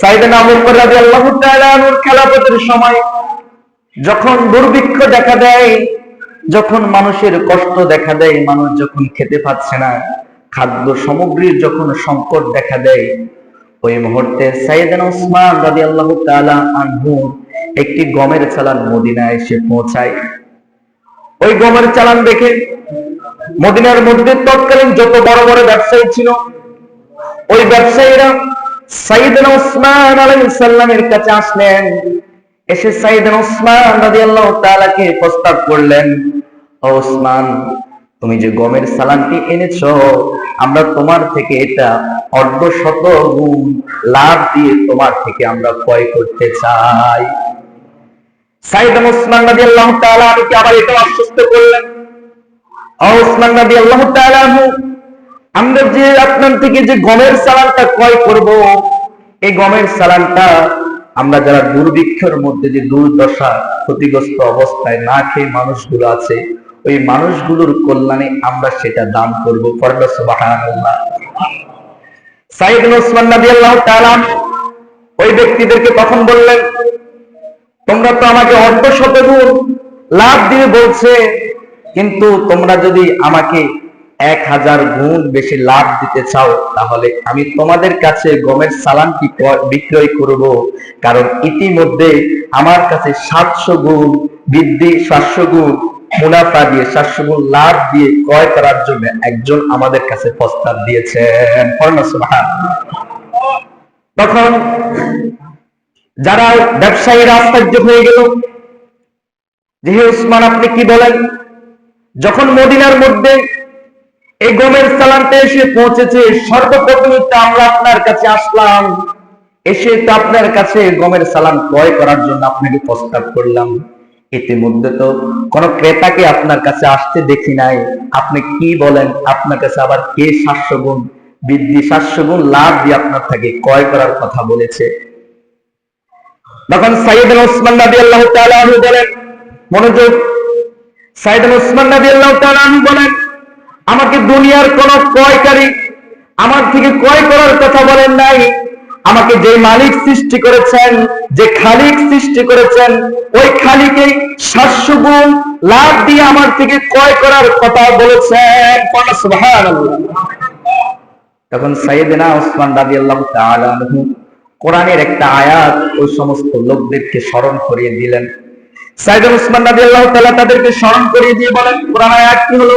সাইদানা সময় যখন দুর্ভিক্ষ দেখা দেয়, যখন মানুষের কষ্ট দেখা দেয়, মানুষ যখন খেতে পাচ্ছে না, খাদ্য সামগ্রীর যখন সংকট দেখা দেয়, ওই মুহূর্তে সাইয়েদানা উসমান রাদিয়াল্লাহু তাআলা আনহু একটি গমের চালান মদিনায় এসে পৌঁছায়। ওই গমের চালান দেখে মদিনার মধ্যে তৎকালীন যত বড় বড় ব্যবসায়ী ছিল, ওই ব্যবসায়ীরা সাইয়েদানা উসমান আলাইহিস সালামের কাছে আসলেন। এসে রাদিয়াল্লাহু তাআলাকে প্রস্তাব করলেন, ও তুমি যে গমের সালানটি এনেছো, আমরা তোমার থেকে এটা অর্ধ শত গুণ লাভ দিয়ে তোমার থেকে আমরা ক্রয় করতে চাই। সাইয়েদানা উসমান রাদিয়াল্লাহু তাআলা আবার এটা আশ্বস্ত করলেন, ও উসমান রাদিয়াল্লাহু তাআলা আমরা যে আপনার থেকে যে গমের সালানটা ক্রয় করব, এই গমের সালানটা আমরা যারা দুর্ভিক্ষের মধ্যে যে দুর্দশা, ক্ষতিগ্রস্ত অবস্থায় না খেয়ে মানুষগুলো আছে, ওই মানুষগুলোর কল্যাণে আমরা সেটা দান করব রাদিয়াল্লাহু তাআলা ওই ব্যক্তিদেরকে তখন বললেন, তোমরা তো আমাকে অর্ধ লাভ দিয়ে বলছে, কিন্তু তোমরা যদি আমাকে এক হাজার গুণ বেশি লাভ দিতে চাও, তাহলে আমি তোমাদের কাছে গমের সালানটি ক- বিক্রয় করব। কারণ ইতিমধ্যে আমার কাছে সাতশো গুণ বৃদ্ধি, সাতশো গুণ মুনাফা দিয়ে, সাতশো গুণ লাভ দিয়ে ক্রয় করার জন্য একজন আমাদের কাছে প্রস্তাব দিয়েছেন। তখন যারা ব্যবসায়ীরা আশ্চর্য হয়ে গেল, যে হে উসমান, আপনি কি বলেন? যখন মদিনার মধ্যে এই গমের সালানটা এসে পৌঁছেছে। সর্বপ্রথম আমরা আপনার কাছে আসলাম। এসে তো আপনার কাছে গমের সালান ক্রয় করার জন্য আপনাকে প্রস্তাব করলাম। ইতিমধ্যে তো কোন ক্রেতাকে আপনার কাছে আসতে দেখি নাই। আপনি কি বলেন? আপনার কাছে আবার কে সাতশো গুণ বৃদ্ধি সাতশো গুণ লাভ দিয়ে আপনার থেকে ক্রয় করার কথা বলেছে। তখন সাইয়েদ ওসমান নবী আল্লাহ বলেন, মনোযোগ। সাইয়েদ ওসমান নবী আল্লাহ বলেন আমাকে দুনিয়ার কোন ক্রয়কারী আমার থেকে ক্রয় করার কথা বলেন নাই। আমাকে যে মালিক সৃষ্টি করেছেন, যে খালিক সৃষ্টি করেছেন, ওই খালিকে সাতশো গুণ লাভ দিয়ে আমার থেকে ক্রয় করার কথা বলেছেন। তখন সাইয়েদনা ওসমান তাআলা আনহু কোরআনের একটা আয়াত ওই সমস্ত লোকদেরকে স্মরণ করিয়ে দিলেন। সাইয়েদ ওসমান রাদিয়াল্লাহু তাআলা তাদেরকে স্মরণ করিয়ে দিয়ে বলেন, কোরআন আয়াত কি হলো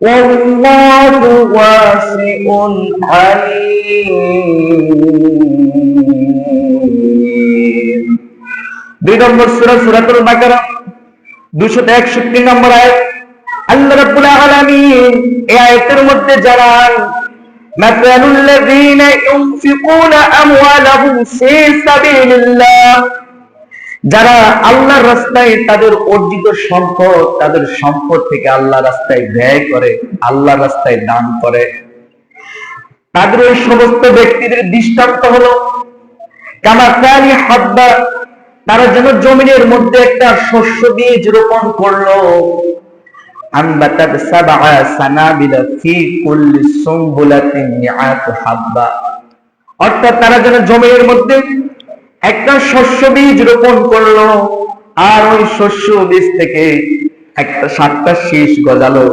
والله واسع عليم দুই নম্বর সূরা সূরাতুল বাকারা 261 নম্বর আয়াত আল্লাহ রাব্বুল আলামিন এই আয়াতের মধ্যে জানান مثل الذين ينفقون أموالهم في سبيل الله যারা আল্লাহর রাস্তায় তাদের অর্জিত সম্পদ, তাদের সম্পদ থেকে আল্লাহ রাস্তায় ব্যয় করে আল্লাহ রাস্তায় দান করে। তাদের ওই সমস্ত ব্যক্তিদের দৃষ্টান্ত হলো কামাকালি হাব্বা, তারা যেন জমিনের মধ্যে একটা শস্য বীজ রোপণ করল। অর্থাৎ তারা যেন জমির মধ্যে একটা শস্য বীজ রোপণ করল, আর ওই শস্য বীজ থেকে একটা সাতটা শীষ গজালো,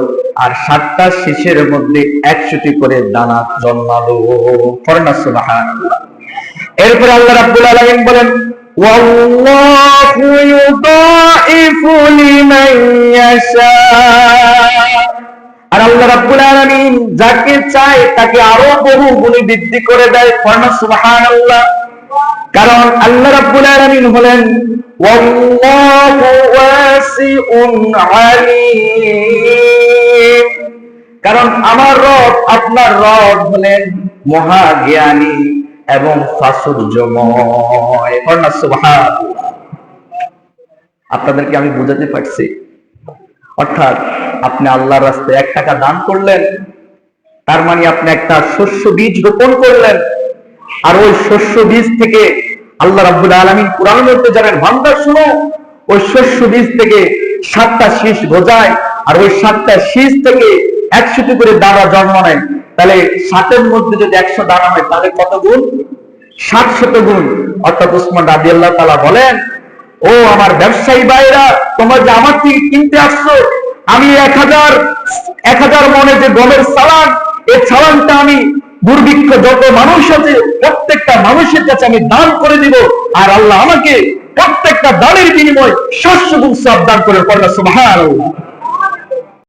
আর সাতটা শীষের মধ্যে একশোটি করে দানা জন্মালো। এরপর আল্লাহ রাব্বুল আলামিন বলেন আর আল্লাহ রাব্বুল আলামিন যাকে চায় তাকে আরও বহু গুণে বৃদ্ধি করে দেয়। ফরমা সুবহানাল্লাহ। কারণ আল্লাহ রাব্বুল আলামিন হলেন ওয়াল্লাহু ওয়াসিউন আলীম। কারণ আমার রব, আপনার রব হলেন মহাজ্ঞানী এবং প্রাচুর্যময়। আপনাদেরকে আমি বুঝাতে পারছি। অর্থাৎ আপনি আল্লাহর রাস্তায় এক টাকা দান করলেন, তার মানে আপনি একটা শস্য বীজ রোপণ করলেন আর ওই শস্য বীজ থেকে আল্লাহ রাব্বুল আলামিন কোরআন মধ্যে জানেন ভান্ডার শুনো, ওই শস্য বীজ থেকে সাতটা শীষ গজায়, আর ওই সাতটা শীষ থেকে একশোটি করে দানা জন্ম নেয়। তাহলে ষাটের মধ্যে যদি একশো দানা হয়, তাহলে কত গুণ? ষাট শত গুণ। অর্থাৎ উসমান রাজি আল্লাহ তালা বলেন, ও আমার ব্যবসায়ী ভাইরা তোমরা যে আমার থেকে কিনতে আসছো, আমি এক হাজার এক হাজার মনে যে গমের সালান এই সালানটা আমি দুর্ভিক্ষ যত মানুষ আছে, প্রত্যেকটা মানুষের কাছে আমি দান করে দিব, আর আল্লাহ আমাকে প্রত্যেকটা দানের বিনিময় শস্য গুণ আবদান করে করলে সুবহানাল্লাহ।